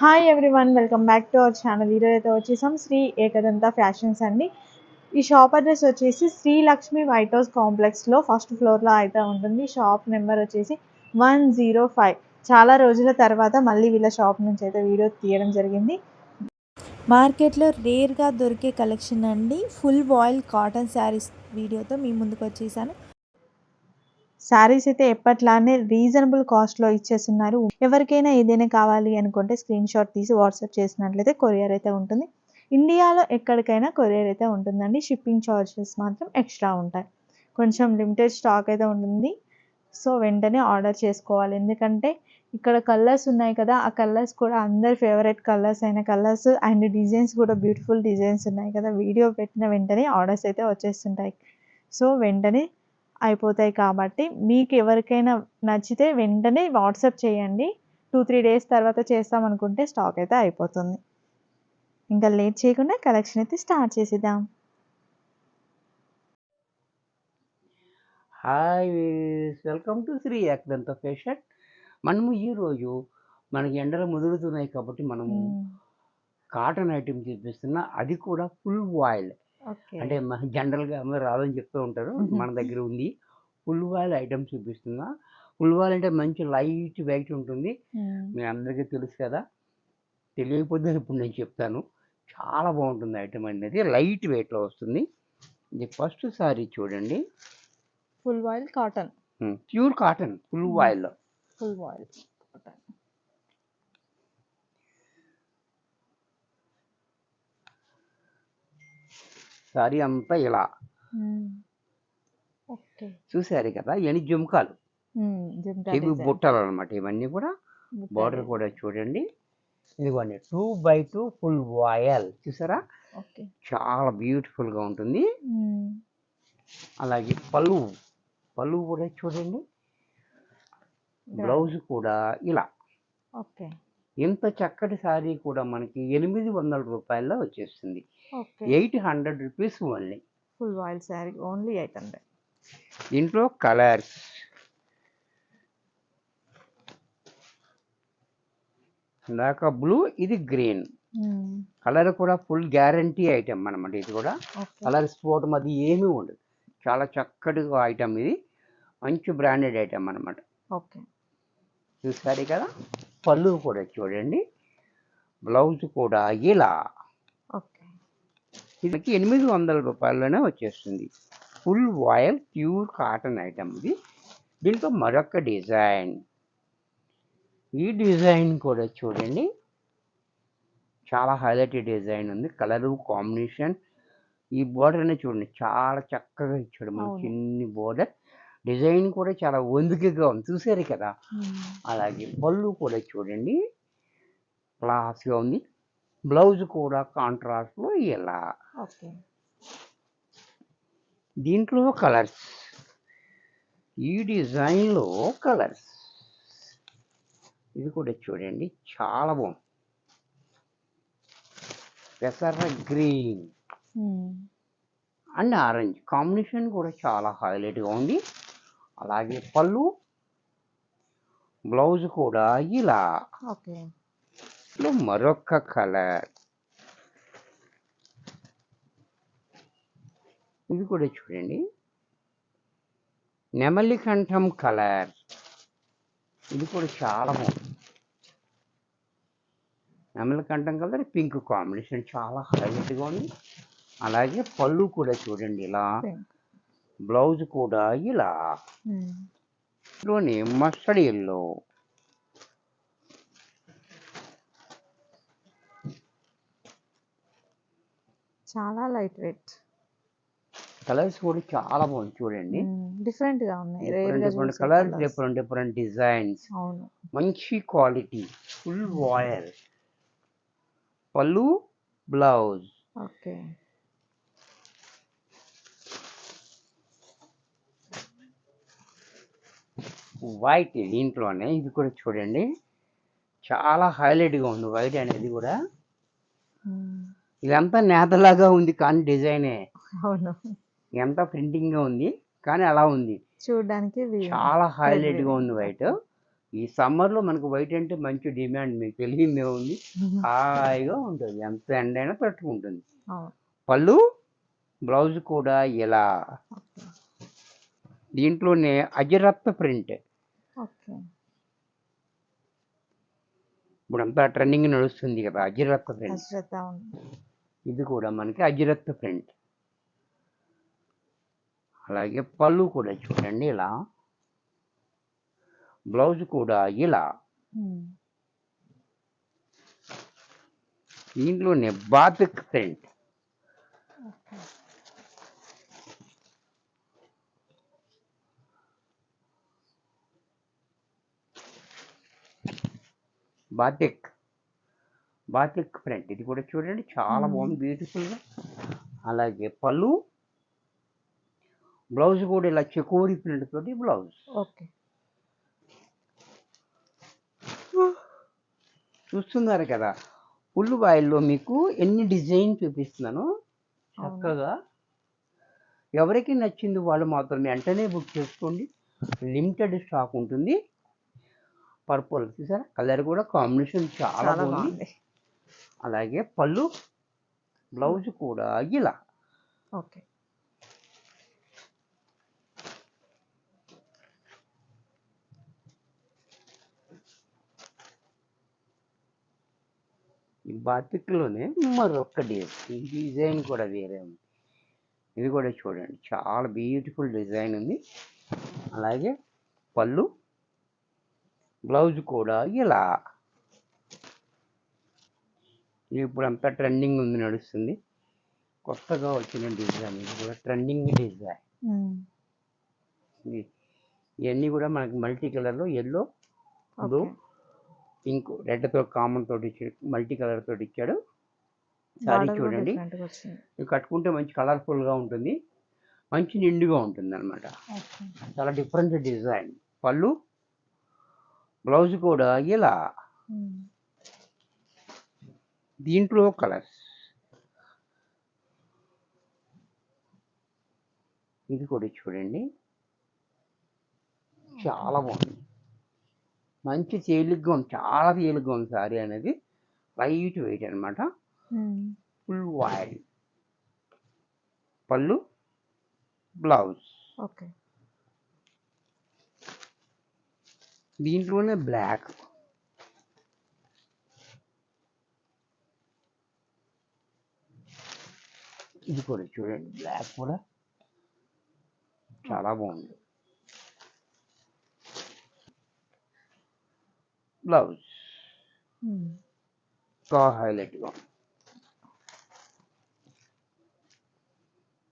Hi everyone welcome back to our channel ఈరోజు అయితే వచ్చేసాం. శ్రీ ఏకదంత ఫ్యాషన్స్ అండి. ఈ షాప్ అడ్రస్ వచ్చేసి శ్రీ లక్ష్మి వైట్ హౌస్ కాంప్లెక్స్లో ఫస్ట్ ఫ్లోర్లో అయితే ఉంటుంది. షాప్ నెంబర్ వచ్చేసి వన్ జీరో ఫైవ్ చాలా రోజుల తర్వాత మళ్ళీ వీళ్ళ షాప్ నుంచి అయితే వీడియో తీయడం జరిగింది. మార్కెట్లో రేర్గా దొరికే కలెక్షన్ అండి. ఫుల్ వాయిల్ కాటన్ శారీస్ వీడియోతో మీ ముందుకు వచ్చేసాను. శారీస్ అయితే ఎప్పట్లానే రీజనబుల్ కాస్ట్లో ఇచ్చేస్తున్నారు. ఎవరికైనా ఏదైనా కావాలి అనుకుంటే స్క్రీన్ షాట్ తీసి వాట్సాప్ చేసినట్లయితే కొరియర్ అయితే ఉంటుంది. ఇండియాలో ఎక్కడికైనా కొరియర్ అయితే ఉంటుందండి. షిప్పింగ్ ఛార్జెస్ మాత్రం ఎక్స్ట్రా ఉంటాయి. కొంచెం లిమిటెడ్ స్టాక్ అయితే ఉంటుంది. సో వెంటనే ఆర్డర్ చేసుకోవాలి. ఎందుకంటే ఇక్కడ కలర్స్ ఉన్నాయి కదా ఆ కలర్స్ కూడా అందరి ఫేవరెట్ కలర్స్ అయిన కలర్స్ అండ్ డిజైన్స్ కూడా బ్యూటిఫుల్ డిజైన్స్ ఉన్నాయి కదా. వీడియో పెట్టిన వెంటనే ఆర్డర్స్ అయితే వచ్చేస్తుంటాయి. సో వెంటనే అయిపోతాయి కాబట్టి మీకు ఎవరికైనా నచ్చితే వెంటనే వాట్సాప్ చేయండి. టూ త్రీ డేస్ తర్వాత చేస్తామనుకుంటే స్టాక్ అయితే అయిపోతుంది. ఇంకా లేట్ చేయకుండా కలెక్షన్ అయితే స్టార్ట్ చేసేద్దాం. Hi welcome to Sri Ekadanta fashion మనము ఈరోజు మనకి ఎండలు ముదురుతున్నాయి కాబట్టి మనము కాటన్ ఐటమ్ చూపిస్తున్నా అది కూడా ఫుల్ వాయిల్ ఓకే అంటే జనరల్గా అందరూ రాదని చెప్తూ ఉంటారు. మన దగ్గర ఉంది. ఫుల్ వాయిల్ ఐటమ్ చూపిస్తున్నా. ఫుల్ వాయిల్ అంటే మంచి లైట్ వెయిట్ ఉంటుంది. మీ అందరికీ తెలుసు కదా. తెలియకపోతే ఇప్పుడు నేను చెప్తాను. చాలా బాగుంటుంది ఐటమ్ అనేది. లైట్ వెయిట్లో వస్తుంది. ఇది ఫస్ట్ సారీ చూడండి. Full voile cotton. Pure cotton. Full. Voile full voile cotton. Sari అంతా ఇలా. చూసారు కదా ఇవన్నీ జుమ్కాలు. ఇవి బుట్టలు అనమాట ఇవన్నీ కూడా. బార్డర్ కూడా చూడండి. ఇదిగోండి two by two full voile. చూసారా? చాలా beautiful గా ఉంటుంది అలాగే పళ్ళు. పళ్ళు కూడా చూడండి. బ్లౌజ్ కూడా ఇలా. ఓకే. ఇంత చక్కటి శారీ కూడా మనకి ఎనిమిది వందల రూపాయల్లో వచ్చేస్తుంది. Eight hundred rupees only. Full voile sari only eight hundred. దీంట్లో కలర్స్. ఇందాక బ్లూ ఇది గ్రీన్. కలర్ కూడా ఫుల్ గ్యారంటీ ఐటమ్ అనమాట ఇది కూడా. కలర్ స్పోర్ట్ అది ఏమీ ఉండదు. చాలా చక్కటి ఐటమ్ ఇది. మంచి బ్రాండెడ్ ఐటమ్ అనమాట ఓకే. చూసారు కదా? పళ్ళు కూడా చూడండి. బ్లౌజ్ కూడా ఇలా. ఓకే. ఇది ఎనిమిది వందల రూపాయల్లోనే వచ్చేస్తుంది. Full voile pure cotton item ఇది. దీంట్లో మరొక డిజైన్. ఈ డిజైన్ కూడా చూడండి. చాలా హైలైట్ డిజైన్ ఉంది. Colour combination. ఈ బోర్డర్ అనేది చూడండి. చాలా చక్కగా ఇచ్చాడు. మన అవును. చిన్ని బోర్డర్. డిజైన్ కూడా చాలా వందుకగా ఉంది. చూసారు కదా? అలాగే పళ్ళు కూడా చూడండి. క్లాస్గా ఉంది. బ్లౌజ్ కూడా కాంట్రాస్ట్లో ఇలా. దీంట్లో కలర్స్. ఈ డిజైన్లో కలర్స్. ఇది కూడా చూడండి. చాలా బాగుంది. పెసర గ్రీన్. And orange. కాంబినేషన్ కూడా చాలా హైలైట్గా ఉంది. అలాగే పళ్ళు బ్లౌజ్ కూడా ఇలా. మరొక కలర్. ఇది కూడా చూడండి. నెమలి కంఠం కలర్. ఇది కూడా చాలా బాగుంది. నెమలి కంఠం కలర్ పింక్ కాంబినేషన్ చాలా హైలైట్గా ఉంది. అలాగే పళ్ళు కూడా చూడండి ఇలా. బ్లౌజ్ కూడా ఇలా లోని మస్టర్డ్ ఎల్లో చాలా లైట్ వెయిట్. కలర్స్ కూడా చాలా బాగుంది చూడండి. డిఫరెంట్గా ఉన్నాయి. Different colours. Different different designs. అవును. మంచి క్వాలిటీ ఫుల్ వాయర్. పళ్ళు బ్లౌజ్. ఓకే. వైట్ దీంట్లోనే ఇది కూడా చూడండి. చాలా హైలైట్గా ఉంది వైట్ అనేది కూడా. ఇదంతా నేతలాగా ఉంది కానీ డిజైనే. అవును. ఎంత ప్రింటింగ్గా ఉంది కానీ అలా ఉంది. చూడడానికి చాలా హైలైట్గా ఉంది వైట్. ఈ సమ్మర్లో మనకు వైట్ అంటే మంచి డిమాండ్ మీకు తెలియదే ఉంది. హాయిగా ఉంటుంది. ఎంత ఎండైనా తట్టుకుంటుంది అవును. పళ్ళు బ్లౌజ్ కూడా ఇలా. దీంట్లోనే అజరత్త ప్రింట్. ఓకే. ఇప్పుడు అంతా ట్రెండింగ్ నడుస్తుంది కదా అజరత్త ప్రింట్ ఇది కూడా మనకి అజరత్త ప్రింట్ అలాగే పళ్ళు కూడా చూడండి ఇలా. బ్లౌజ్ కూడా ఇలా. దీంట్లోనే batik print batik. Batik print ఇది కూడా చూడండి చాలా. బాగుంది బ్యూటిఫుల్గా అలాగే పళ్ళు. బ్లౌజ్ కూడా ఇలా చెకోరి ప్రింట్ తోటి బ్లౌజ్. ఓకే. చూస్తున్నారు కదా ఫుల్ వాయిల్లో మీకు ఎన్ని డిజైన్ చూపిస్తున్నాను? చక్కగా. ఎవరికి నచ్చింది వాళ్ళు మాత్రం వెంటనే బుక్ చేసుకోండి. లిమిటెడ్ స్టాక్ ఉంటుంది. పర్పుల్ చూసారా? కలర్ కూడా కాంబినేషన్ చాలా బాగుంది. అలాగే పళ్ళు బ్లౌజ్ కూడా ఇలా. ఓకే. ఈ బాతిక్లోనే మరొక డిజైన్ ఈ డిజైన్ కూడా వేరే ఉంది. ఇది కూడా చూడండి చాలా బ్యూటిఫుల్ డిజైన్ ఉంది. అలాగే పళ్ళు బ్లౌజ్ కూడా ఇలా. ఇప్పుడు అంతా ట్రెండింగ్ ఉంది నడుస్తుంది. కొత్తగా వచ్చిన డిజైన్ ఇది కూడా ట్రెండింగ్ డిజైన్. ఇవన్నీ కూడా మనకి మల్టీ కలర్లో ఎల్లో బ్లూ పింక్ రెడ్తో కామన్ తోటి ఇచ్చాడు మల్టీ కలర్ తోటి ఇచ్చాడు. సారీ చూడండి. కట్టుకుంటే మంచి కలర్ఫుల్గా ఉంటుంది. మంచి నిండుగా ఉంటుంది అనమాట చాలా డిఫరెంట్ డిజైన్. పళ్ళు బ్లౌజ్ కూడా ఇలా. దీంట్లో కలర్స్. ఇది కూడా చూడండి. చాలా బాగుంది. మంచి తేలిగ్గా ఉంది. చాలా తేలిగ్గా ఉంది సారీ అనేది. లైట్ వెయిట్ అనమాట. Full wide pallu blouse. Okay. దీంట్లోనే బ్లాక్ ఇది కూడా చూడండి బ్లాక్ కూడా. చాలా బాగుంది. బ్లౌజ్. ఇంకా హైలైట్గా ఉంది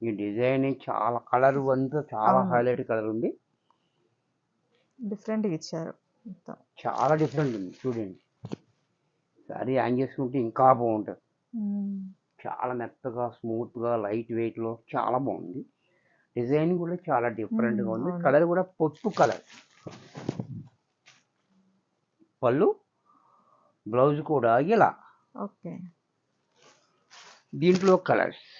ఈ డిజైన్ చాలా కలర్ అంతా చాలా. హైలైట్ కలర్ ఉంది. Different గా ఇచ్చారు మొత్తం. చాలా డిఫరెంట్ ఉంది చూడండి. సారీ హ్యాంగ్ చేసుకుంటే ఇంకా బాగుంటుంది. చాలా మెత్తగా స్మూత్గా లైట్ వెయిట్లో చాలా బాగుంది. డిజైన్ కూడా చాలా డిఫరెంట్గా ఉంది. కలర్ కూడా పొట్టు కలర్. పళ్ళు బ్లౌజ్ కూడా ఇలా. ఓకే. దీంట్లో కలర్స్.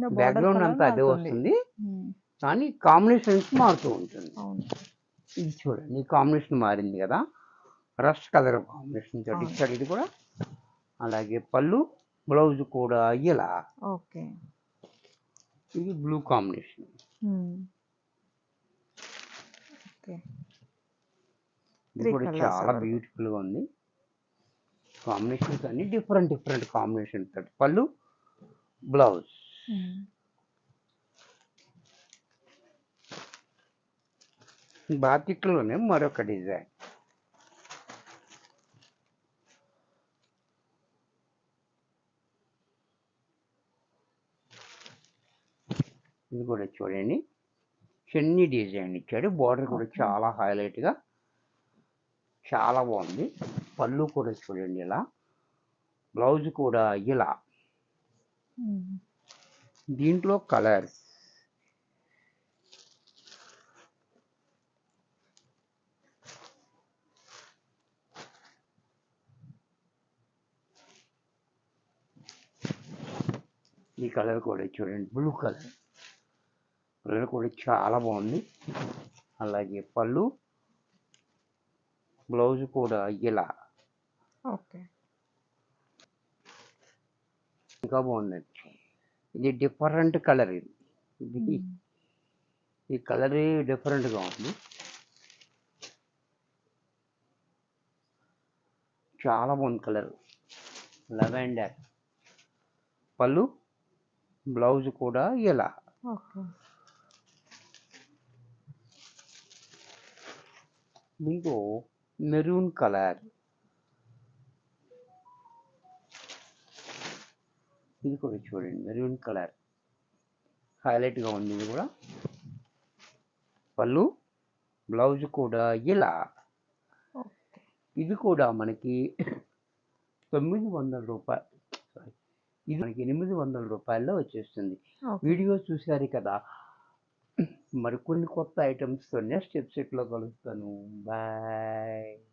Border బ్యాక్గ్రౌండ్ అంతా అదే. వస్తుంది. కానీ కాంబినేషన్స్ మారుతూ ఉంటుంది. ఇది చూడండి ఈ కాంబినేషన్ మారింది కదా. Rust colour combination. ఇచ్చాడు ఇది కూడా. అలాగే పళ్ళు బ్లౌజ్ కూడా ఇలా ఓకే. ఇది బ్లూ కాంబినేషన్ ఇది కూడా చాలా beautiful గా ఉంది. కాంబినేషన్స్ అన్ని డిఫరెంట్ డిఫరెంట్ కాంబినేషన్ తోటి. పళ్ళు బ్లౌజ్ బాతిక్లోనే మరొక డిజైన్. ఇది కూడా చూడండి. చెన్ని డిజైన్ ఇచ్చాడు. బార్డర్ కూడా. చాలా highlight గా చాలా బాగుంది. పళ్ళు కూడా చూడండి ఇలా. బ్లౌజ్ కూడా ఇలా. దీంట్లో కలర్స్ ఈ కలర్ కూడా చూడండి బ్లూ కలర్ కలర్ కూడా చాలా బాగుంది. అలాగే పళ్ళు బ్లౌజ్ కూడా ఇలా. ఓకే. ఇంకా బాగుందండి ఇది డిఫరెంట్ కలర్ ఇది. ఇది ఈ కలర్ డిఫరెంట్గా ఉంది. చాలా బాగుంది కలర్. లెవెండర్. పళ్ళు బ్లౌజ్ కూడా ఇలా. మీకు మెరూన్ కలర్. ఇది కూడా చూడండి మెరూన్ కలర్. హైలైట్గా ఉంది ఇది కూడా. పళ్ళు బ్లౌజ్ కూడా ఇలా. ఇది కూడా మనకి తొమ్మిది వందల రూపాయలు సారీ ఇది మనకి ఎనిమిది వందల రూపాయల్లో వచ్చేస్తుంది. వీడియో చూశారు కదా. మరికొన్ని కొత్త ఐటమ్స్తో నెక్స్ట్ వెబ్సైట్లో కలుస్తాను బాయ్